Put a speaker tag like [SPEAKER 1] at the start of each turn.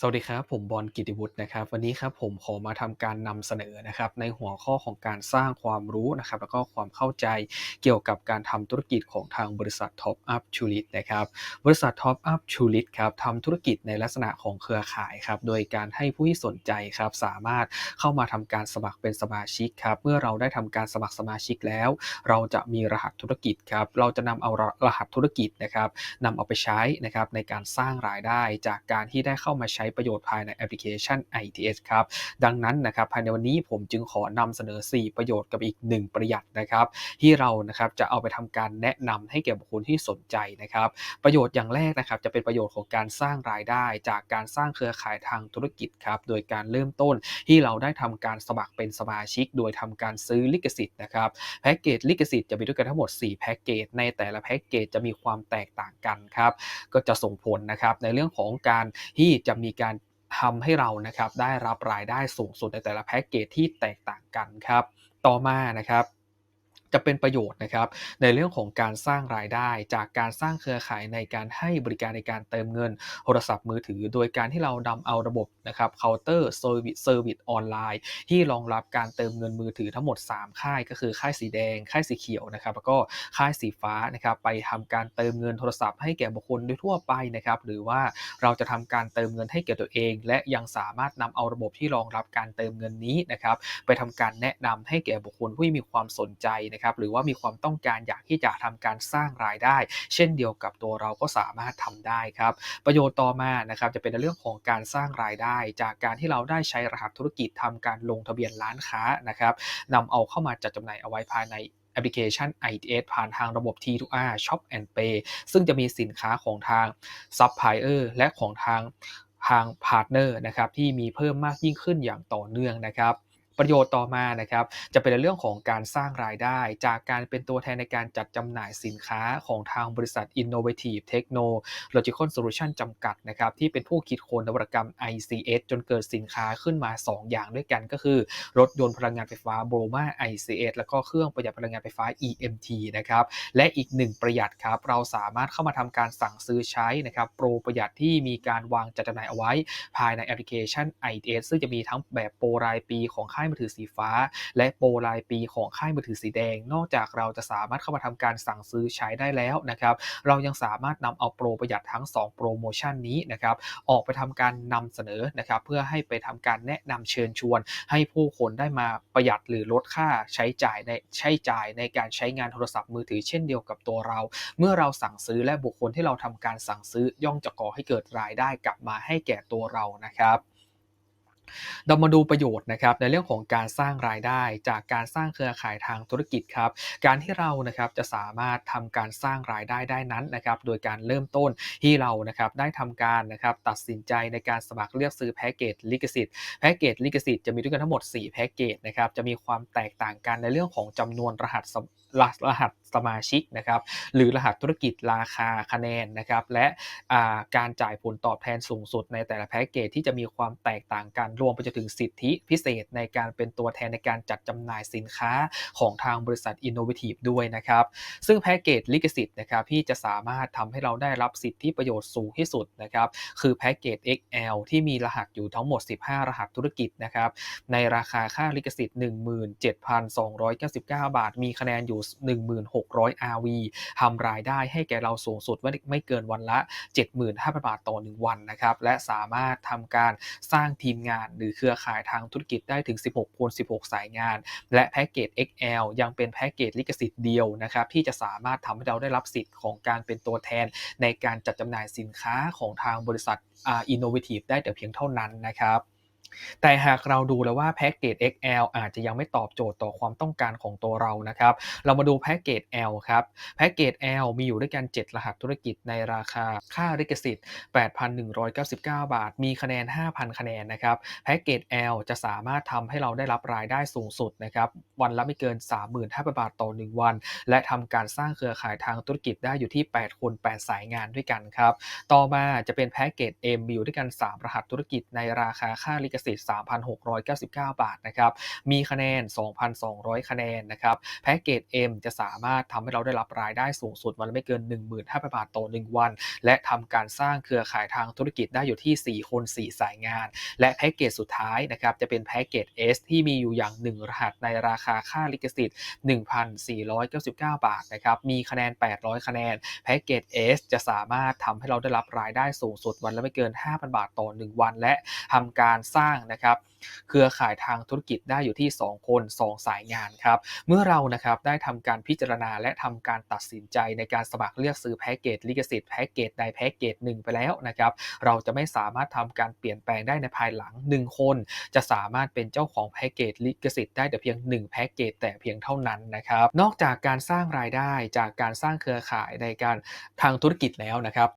[SPEAKER 1] สวัสดีครับ ผมบอลกิติวุฒินะครับ วันนี้ครับผมขอมาทำการนำเสนอนะครับ ในหัวข้อของการสร้างความรู้นะครับ แล้วก็ความเข้าใจเกี่ยวกับการทำธุรกิจของทางบริษัท Top Up t u l i t นะครับ บริษัท Top Up t u l i t ครับทำธุรกิจในลักษณะของเครือข่ายครับ โดยการให้ผู้ที่สนใจครับ สามารถเข้ามาทำการสมัครเป็นสมาชิกครับ เมื่อเราได้ทำการสมัครสมาชิกแล้ว เราจะมีรหัสธุรกิจครับ เราจะนำเอารหัสธุรกิจนะครับนำเอาไปใช้นะครับในการสร้างรายได้จากการที่ได้เข้ามาใช้ประโยชน์ภายในแอปพลิเคชัน ITS ครับ ดังนั้นนะครับภายในวันนี้ผมจึงขอนำเสนอ 4 ประโยชน์กับอีก 1 ประหยัดนะครับที่เรานะครับจะเอาไปทำการแนะนำให้แก่บุคคลที่สนใจนะครับ ประโยชน์อย่างแรกนะครับจะเป็นประโยชน์ของการสร้างรายได้ จากการสร้างเครือข่ายทางธุรกิจครับโดยการเริ่มต้นที่เราได้ทำการสมัครเป็นสมาชิก โดยทำการซื้อลิขสิทธิ์นะครับแพ็กเกจลิขสิทธิ์จะมีด้วยกันทั้งหมด 4 แพ็กเกจในแต่ละแพ็กเกจจะมีความแตกต่างกันครับก็จะส่งผลนะครับในเรื่องของการที่จะมีการทำให้เรานะครับได้รับรายได้สูงสุดในแต่ละแพ็กเกจที่แตกต่างกันครับ ต่อมานะครับ จะเป็นประโยชน์นะครับในเรื่องของการสร้างรายได้ จากการสร้างเครือข่ายในการให้บริการในการเติมเงินโทรศัพท์มือถือ โดยการที่เราดำเอาระบบนะครับเคาน์เตอร์เซอร์วิสเซอร์วิสออนไลน์ ที่รองรับการเติมเงินมือถือทั้งหมด 3 ค่าย ก็คือค่ายสีแดง ค่ายสีเขียวนะครับแล้วก็ค่ายสีฟ้านะครับไปทำการเติมเงินโทรศัพท์ให้แก่บุคคลโดยทั่วไปนะครับหรือว่าเราจะทำการเติมเงินให้แก่ตัวเอง และยังสามารถนำเอาระบบที่รองรับการเติมเงินนี้นะครับไปทำการแนะนำให้แก่บุคคลผู้มีความสนใจนะครับหรือว่ามีความต้องการอยากที่จะทำการสร้างรายได้ เช่นเดียวกับตัวเราก็สามารถทำได้ครับ ประโยชน์ต่อมานะครับจะเป็นในเรื่องของการสร้างรายได้ จากการที่เราได้ใช้รหัสธุรกิจทำการลงทะเบียนร้านค้านะครับนำเอาเข้ามาจัดจำหน่ายเอาไว้ภายในแอปพลิเคชัน ITS ผ่านทางระบบ T2R Shop and Pay ซึ่งจะมีสินค้าของทาง Supplier และของทางทางพาร์ทเนอร์นะครับที่มีเพิ่มมากยิ่งขึ้นอย่างต่อเนื่องนะครับ ประโยชน์ต่อมานะครับจะเป็นเรื่องของการสร้างรายได้ จากการเป็นตัวแทนในการจัดจำหน่ายสินค้าของทางบริษัท Innovative Technological Solution จำกัดนะครับที่เป็นผู้คิดค้นนวัตกรรม ICS จนเกิดสินค้าขึ้นมา 2 อย่างด้วยกันก็คือ รถยนต์พลังงานไฟฟ้า b r o m a ICS แล้วก็เครื่องประหยัดพลังงานไฟฟ้า EMT นะครับและอีกหนึ่งประหยัดครับเราสามารถเข้ามาทำการสั่งซื้อใช้นะครับโปรประหยัดที่มีการวางจัดจำหน่ายเอาไว้ ภายในแอปพลิเคชัน ITS ซึ่งจะมีทั้งแบบโปรรายปีของค่าายมือถือสีฟ้า และโปรรายปีของค่ายมือถือสีแดง นอกจากเราจะสามารถเข้ามาทำการสั่งซื้อใช้ได้แล้วนะครับเรายังสามารถนำเอาโปรประหยัดทั้ง 2 โปรโมชั่นนี้นะครับออกไปทำการนำเสนอนะครับเพื่อให้ไปทำการแนะนำเชิญชวน ให้ผู้คนได้มาประหยัดหรือลดค่าใช้จ่ายในใช้จ่ายในการใช้งานโทรศัพท์มือถือเช่นเดียวกับตัวเรา เมื่อเราสั่งซื้อและบุคคลที่เราทำการสั่งซื้อย่อมจะก่อให้เกิดรายได้กลับมาให้แก่ตัวเรานะครับ เรามาดูประโยชน์นะครับในเรื่องของการสร้างรายได้จากการสร้างเครือข่ายทางธุรกิจครับ การที่เรานะครับจะสามารถทำการสร้างรายได้ได้นั้นนะครับ โดยการเริ่มต้นที่เรานะครับได้ทำการนะครับตัดสินใจในการสมัครเลือกซื้อแพ็กเกจลิขสิทธิ์แพ็กเกจลิขสิทธิ์จะมีด้วยกันทั้งหมด 4 แพ็กเกจนะครับจะมีความแตกต่างกันในเรื่องของจำนวนรหัสรหัสสมาชิกนะครับหรือรหัสธุรกิจราคาคะแนนนะครับและการจ่ายผลตอบแทนสูงสุดในแต่ละแพ็กเกจที่จะมีความแตกต่างกันรวมไปจนถึงสิทธิพิเศษในการเป็นตัวแทนในการจัดจำหน่ายสินค้าของทางบริษัท Innovative ด้วยนะครับ ซึ่งแพ็กเกจลิขสิทธิ์นะครับที่จะสามารถทำให้เราได้รับสิทธิประโยชน์สูงที่สุดนะครับ คือแพ็กเกจ XL ที่มีรหัสอยู่ทั้งหมด 15 รหัสธุรกิจนะครับ ในราคาค่าลิขสิทธิ์ 17,299 บาท มีคะแนนอยู่ 1600 RV ทำรายได้ให้แก่เราสูงสุดไม่เกินวันละ 75,000 บาทต่อ 1 วันนะครับ และสามารถทำการสร้างทีมงานหรือเครือข่ายทางธุรกิจได้ถึง 16 คน 16 สายงาน และแพ็กเกจ XL ยังเป็นแพ็กเกจลิขสิทธิ์เดียวนะครับที่จะสามารถทำให้เราได้รับสิทธิ์ของการเป็นตัวแทน ในการจัดจำหน่ายสินค้าของทางบริษัทอ่า Innovative ได้แต่เพียงเท่านั้นนะครับ แต่หากเราดูแล้วว่าแพ็กเกจ XL อาจจะยังไม่ตอบโจทย์ต่อความต้องการของตัวเรานะครับ เรามาดูแพ็กเกจ L ครับ แพ็กเกจ L มีอยู่ด้วยกัน 7 รหัสธุรกิจในราคาค่าลิขสิทธิ์ 8,199 บาท มีคะแนน 5,000 คะแนนนะครับแพ็กเกจ L จะสามารถทำให้เราได้รับรายได้สูงสุดนะครับวันละไม่เกิน 35,000 บาทต่อ 1 วัน และทำการสร้างเครือข่ายทางธุรกิจได้อยู่ที่ 8 คน 8 สายงานด้วยกันครับต่อมาจะเป็นแพ็กเกจ M มีอยู่ด้วยกัน 3 รหัสธุรกิจในราคาค่าลิขสิทธิ์3,699 บาทนะครับ มีคะแนน 2,200 คะแนนนะครับ แพ็กเกจ M จะสามารถทำให้เราได้รับรายได้สูงสุดวันละไม่เกิน 15,000 บาทต่อ 1 วัน และทำการสร้างเครือข่ายทางธุรกิจได้อยู่ที่ 4 คน 4 สายงาน และแพ็กเกจสุดท้ายนะครับจะเป็นแพ็กเกจ S ที่มีอยู่อย่าง 1 รหัสในราคาค่าลิขสิทธิ์ 1,499 บาทนะครับมีคะแนน 800 คะแนนแพ็กเกจ S จะสามารถทำให้เราได้รับรายได้สูงสุดวันละไม่เกิน 5,000 บาทต่อ 1 วัน และทำการสร้างนะครับเครือข่ายทางธุรกิจได้อยู่ที่ 2 คน 2 สายงานครับเมื่อเรานะครับได้ทำการพิจารณาและทำการตัดสินใจในการสมัครเลือกซื้อแพ็กเกจลิขสิทธิ์แพ็กเกจใดแพ็กเกจหนึ่งไปแล้วนะครับเราจะไม่สามารถทำการเปลี่ยนแปลงได้ในภายหลัง 1 คน จะสามารถเป็นเจ้าของแพ็กเกจลิขสิทธิ์ได้แต่เพียง 1 แพ็กเกจแต่เพียงเท่านั้นนะครับนอกจากการสร้างรายได้จากการสร้างเครือข่ายในการทางธุรกิจแล้วนะครับ